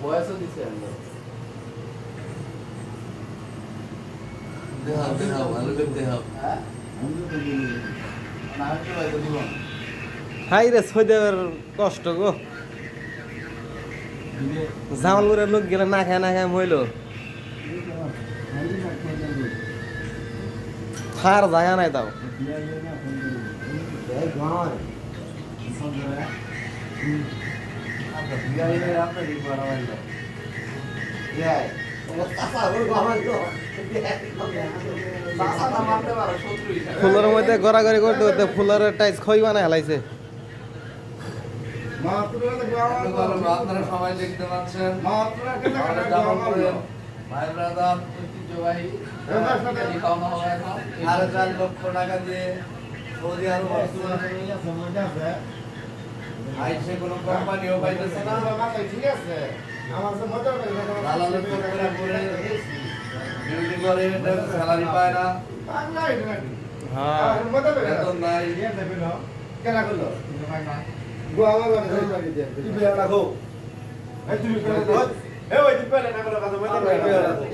বয়সও দিছে ভালো করে হয়তো দিব হাই রে সৈদেবের কষ্ট গো। জামালপুরের লোক গেলে না খায় না খায় মইল ফার জায়গা নাই তাও ফুলের মধ্যে গড়াগড়ি করতে করতে ফুলের টাইস খই বানায় হেলাইছে। আপনারা সবাই দেখতে পাচ্ছেন। জামালপুরের ভাই ব্রাদার ঐতিহ্যবাহী। সাড়ে চার লক্ষ টাকা দিয়ে সৌদি আরব আইসে কোনো কোম্পানিও পাইতেছে না। দালালের চক্করে পড়ে ডিউটি করে স্যালারি পায় না। হ্যাঁ বেতন নাই। কেনা করল? তুমি Yeah.